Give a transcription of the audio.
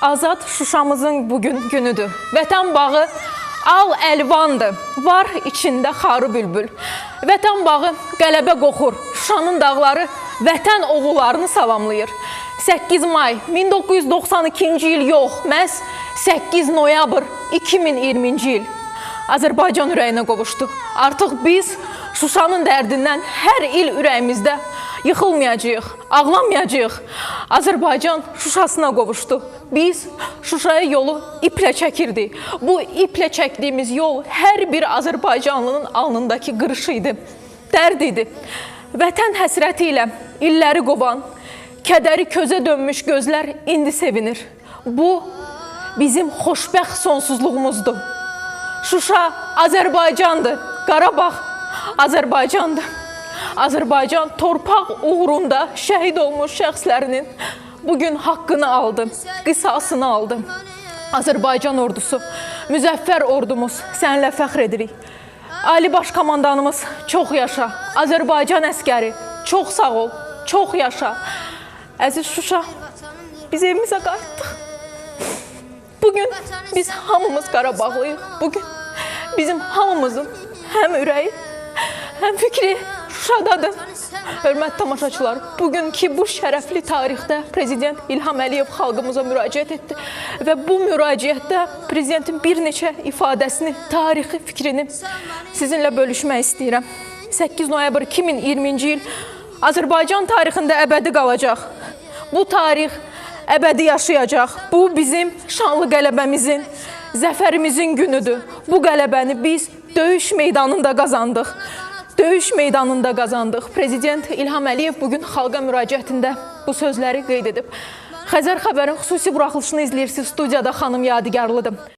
Azad Şuşamızın bugün günüdür. Vətən bağı al əlvandır. Var içində xarı bülbül. Vətən bağı qələbə qoxur. Şuşanın dağları vətən oğullarını salamlayır. 8 may 1992-ci il yox, məhz 8 noyabr 2020-ci il Azərbaycan ürəyinə qovuşdu. Artıq biz Şuşanın dərdindən hər il ürəyimizdə yıxılmayacağıq, ağlamayacağıq. Azərbaycan Şuşasına qovuşdu. Biz Şuşaya yolu iplə çəkirdik. Bu iplə çəkdiyimiz yol hər bir Azərbaycanlının alnındakı qırışı idi, dərd idi. Vətən həsrəti ilə illəri qovan, kədəri közə dönmüş gözlər indi sevinir. Bu bizim xoşbəxt sonsuzluğumuzdur. Şuşa Azərbaycandır, Qarabağ Azərbaycandır. Azərbaycan torpaq uğrunda şəhid olmuş şəxslərinin bugün haqqını aldı, qisasını aldı. Azərbaycan ordusu, müzəffər ordumuz səninlə fəxr edirik. Ali Baş Komandanımız çox yaşa. Azərbaycan əskəri çox sağ ol, çox yaşa. Əziz Şuşa, biz evimizə qayıtdıq. Bugün biz hamımız Qarabağlıyıq. Bugün bizim hamımızın həm ürəyi, həm fikri Şuşadadır. Hörmətli tamaşaçılar, bugünkü bu şərəfli tarixdə Prezident İlham Əliyev xalqımıza müraciət etdi və bu müraciətdə prezidentin bir neçə ifadəsini, tarixi fikrini sizinlə bölüşmək istəyirəm. 8 noyabr 2020-ci il Azərbaycan tarixində əbədi qalacaq. Bu tarix əbədi yaşayacaq. Bu bizim şanlı qələbəmizin, zəfərimizin günüdür. Bu qələbəni biz döyüş meydanında qazandıq. Döyüş meydanında qazandıq. Prezident İlham Əliyev bugün xalqa müraciətində bu sözləri qeyd edib. Xəzər xəbərin xüsusi buraxılışını izləyirsiniz. Studiyada xanım Yadigarlıdır.